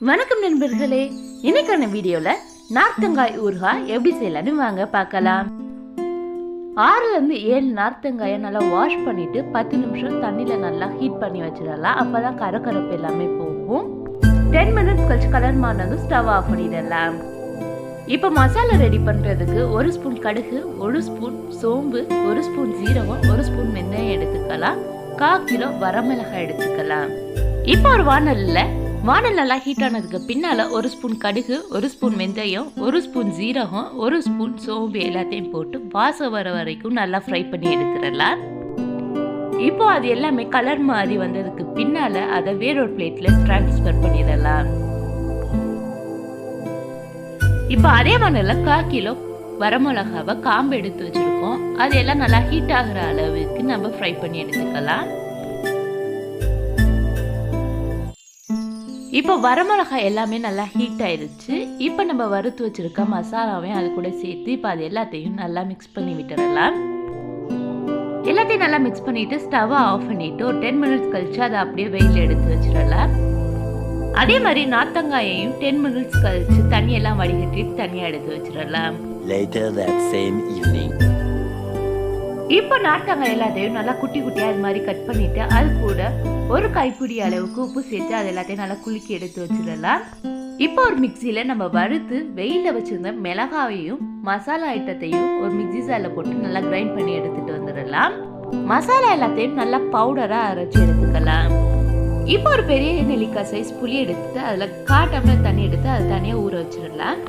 வணக்கம் நண்பர்களே. இன்னைக்கான வீடியோல நார்த்தங்காய் ஊறுகாய் எப்படி செய்யலாம்னு வாங்க பார்க்கலாம். ஆறுல இருந்து ஏழு நார்த்தங்காயை நல்லா வாஷ் பண்ணிட்டு பத்து நிமிஷம் தண்ணியில நல்லா ஹீட் பண்ணி வச்சிடலாம். அப்பதான் கரகரப்பு எல்லாமே போகும். டென் மினிட்ஸ் கழிச்சு கலர் மாறினதும் ஸ்டவ் ஆஃப் பண்ணிடலாம். இப்போ மசாலா ரெடி பண்ணுறதுக்கு ஒரு ஸ்பூன் கடுகு ஒரு ஸ்பூன் சோம்பு ஒரு ஸ்பூன் ஜீரகம் ஒரு ஸ்பூன் வெந்தயம் எடுத்துக்கலாம். கால் கிலோ வரமிளகாய் எடுத்துக்கலாம். இப்போ ஒரு வானலில் வானல் நல்லா ஹீட் ஆனதுக்கு பின்னால் ஒரு ஸ்பூன் கடுகு ஒரு ஸ்பூன் வெந்தயம் ஒரு ஸ்பூன் ஜீரகம் ஒரு ஸ்பூன் சோம்பு எல்லாத்தையும் போட்டு வாசம் வர வரைக்கும் நல்லா ஃப்ரை பண்ணி எடுத்துடலாம். இப்போ அது எல்லாமே கலர் மாதிரி வந்ததுக்கு பின்னால் அதை வேறொரு பிளேட்டில் ட்ரான்ஸ்ஃபர் பண்ணிடலாம். இப்போ அதே மண்ணில் கால் கிலோ வரமிளகாவை காம்பு எடுத்து வச்சுருக்கோம். அது எல்லாம் நல்லா ஹீட் ஆகிற அளவுக்கு நம்ம ஃப்ரை பண்ணி எடுத்துக்கலாம். இப்போ வரமிளகாய் எல்லாமே நல்லா ஹீட் ஆயிருச்சு. இப்போ நம்ம வறுத்து வச்சிருக்க மசாலாவையும் அது கூட சேர்த்து இப்போ அது எல்லாத்தையும் நல்லா மிக்ஸ் பண்ணி விட்டுறலாம் எல்லாத்தையும் நல்லா மிக்ஸ் பண்ணிட்டு ஸ்டவ்வை ஆஃப் பண்ணிட்டு ஒரு டென் மினிட்ஸ் கழிச்சு அதை அப்படியே வெயில் எடுத்து வச்சிடலாம். அதே மாதிரி நாத்தங்காயையும் டென் மினிட்ஸ் கழிச்சு தண்ணியெல்லாம் வடிகட்டிட்டு தனியாக எடுத்து வச்சிடலாம். Later that same evening. இப்போ நார்த்தங்காய் எல்லாத்தையும் நல்லா குட்டி குட்டியாக அது மாதிரி கட் பண்ணிட்டு அது கூட ஒரு கைப்பிடி அளவுக்கு உப்பு சேர்த்து அது எல்லாத்தையும் நல்லா குலுக்கி எடுத்து வச்சிடலாம். இப்போ ஒரு மிக்சியில் நம்ம வறுத்து வெயிலில் வச்சுருந்த மிளகாவையும் மசாலா ஐட்டத்தையும் ஒரு மிக்ஸி ஜாரில் போட்டு நல்லா கிரைண்ட் பண்ணி எடுத்துட்டு வந்துடலாம். மசாலா எல்லாத்தையும் நல்லா பவுடராக அரைச்சி எடுத்துக்கலாம். இப்போ ஒரு பெரிய நெல்லிக்காய் சைஸ் புளி எடுத்துட்டு அதில் காட்டாமல் தண்ணி எடுத்து அதை தனியாக ஊற வச்சிடலாம்.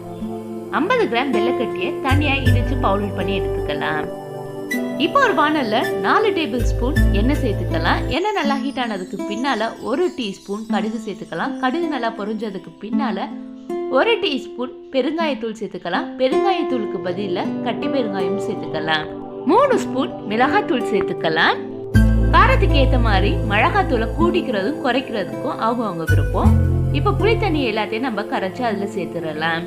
ஐம்பது கிராம் வெள்ளைக்கட்டியை தனியாக இடித்து பவுடர் பண்ணி எடுத்துக்கலாம். இப்போ ஒரு வானல்ல நாலு டேபிள் ஸ்பூன் எண்ணெய் சேர்த்துக்கலாம். எண்ணெய் நல்லா ஹீட் ஆனதுக்கு பின்னால ஒரு டீஸ்பூன் கடுகு சேர்த்துக்கலாம். கடுகு நல்லா பொறிஞ்சதுக்கு பின்னால ஒரு டீஸ்பூன் பெருங்காயத்தூள் சேர்த்துக்கலாம். பெருங்காயத்தூளுக்கு பதிலில் கட்டி பெருங்காயம் சேர்த்துக்கலாம். மூணு ஸ்பூன் மிளகாத்தூள் சேர்த்துக்கலாம். காரத்துக்கு ஏற்ற மாதிரி மிளகாத்தூளை கூட்டிக்கிறதும் குறைக்கிறதுக்கும் அவங்கவுங்க விருப்பம். இப்போ புளி தண்ணி எல்லாத்தையும் நம்ம கரைச்சி அதில் சேர்த்துடலாம்.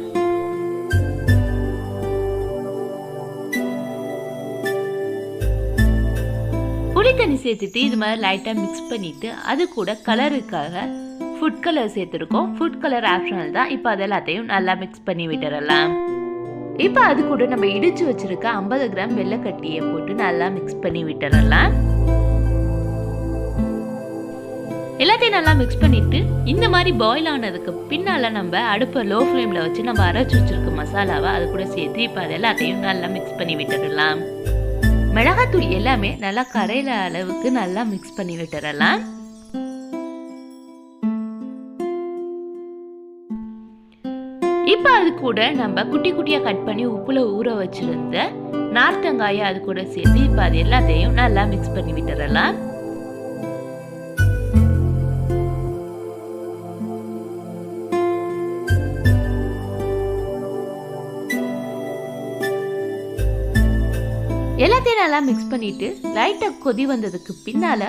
புளி தண்ணி சேர்த்துட்டு இது மாதிரி லைட்டாக மிக்ஸ் பண்ணிட்டு அது கூட கலருக்காக ஃபுட் கலர் சேர்த்துருக்கோம். ஃபுட் கலர் ஆப்ஷனல் தான். இப்போ அது எல்லாத்தையும் நல்லா மிக்ஸ் பண்ணி விட்டுறலாம். இப்போ அது கூட நம்ம இடிச்சு வச்சிருக்க ஐம்பது கிராம் வெள்ளைக்கட்டியை போட்டு நல்லா மிக்ஸ் பண்ணி விட்டுறலாம். எல்லாத்தையும் நல்லா மிக்ஸ் பண்ணிட்டு இந்த மாதிரி பாயில் ஆனதுக்கு பின்னால் நம்ம அடுப்பை லோ ஃப்ளேமில் வச்சு நம்ம அரைச்சி வச்சிருக்க மசாலாவை அது கூட சேர்த்து இப்போ அது எல்லாத்தையும் நல்லா மிக்ஸ் பண்ணி விட்டுடலாம் மிளகாத்தூள் எல்லாமே நல்லா கரையில அளவுக்கு நல்லா மிக்ஸ் பண்ணி விட்டுறலாம். இப்போ அது கூட நம்ம குட்டி குட்டியாக கட் பண்ணி உப்புல ஊற வச்சிருந்த நார்த்தங்காயை அது கூட சேர்த்து இப்போ அது எல்லாத்தையும் நல்லா மிக்ஸ் பண்ணி விட்டுறலாம். எல்லாத்தையும் நல்லா மிக்ஸ் பண்ணிட்டு லைட்டாக கொதி வந்ததுக்கு பின்னால்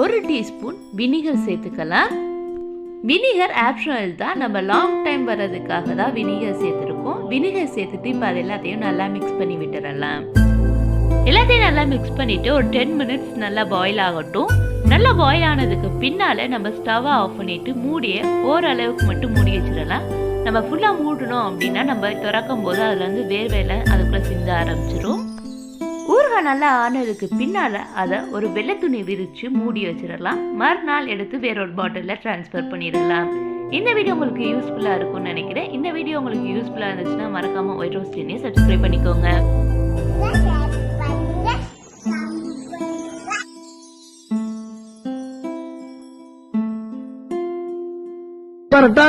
ஒரு டீஸ்பூன் வினிகர் சேர்த்துக்கலாம். வினிகர் ஆப்ஷனல் தான். நம்ம லாங் டைம் வர்றதுக்காக தான் வினிகர் சேர்த்துருக்கோம். வினிகர் சேர்த்துட்டு இப்போ அது எல்லாத்தையும் நல்லா மிக்ஸ் பண்ணி விட்டுறலாம். எல்லாத்தையும் நல்லா மிக்ஸ் பண்ணிட்டு ஒரு டென் மினிட்ஸ் நல்லா பாயில் ஆகட்டும். நல்லா பாயில் ஆனதுக்கு பின்னால் நம்ம ஸ்டவ்வை ஆஃப் பண்ணிட்டு மூடிய ஓரளவுக்கு மட்டும் மூடி வச்சிடலாம். நம்ம ஃபுல்லாக மூடணும் அப்படின்னா நம்ம திறக்கும் போது அதுலேருந்து வேர்வையில் அதுக்குள்ளே சிந்த ஆரம்பிச்சிடும் ஊறுகாய் நல்லா ஆனதுக்கு பின்னால் அதை ஒரு வெள்ளை துணி விரித்து மூடி வச்சிடலாம். மறுநாள் எடுத்து வேறொரு பாட்டிலில் ட்ரான்ஸ்ஃபர் பண்ணிடலாம். இந்த வீடியோ உங்களுக்கு யூஸ்ஃபுல்லாக இருக்கும்னு நினைக்கிறேன். இந்த வீடியோ உங்களுக்கு யூஸ்ஃபுல்லாக இருந்துச்சுன்னா மறக்காமல் ஒயிட் ரோஸ் டென்னியை சப்ஸ்கிரைப் பண்ணிக்கோங்க. பரட்டா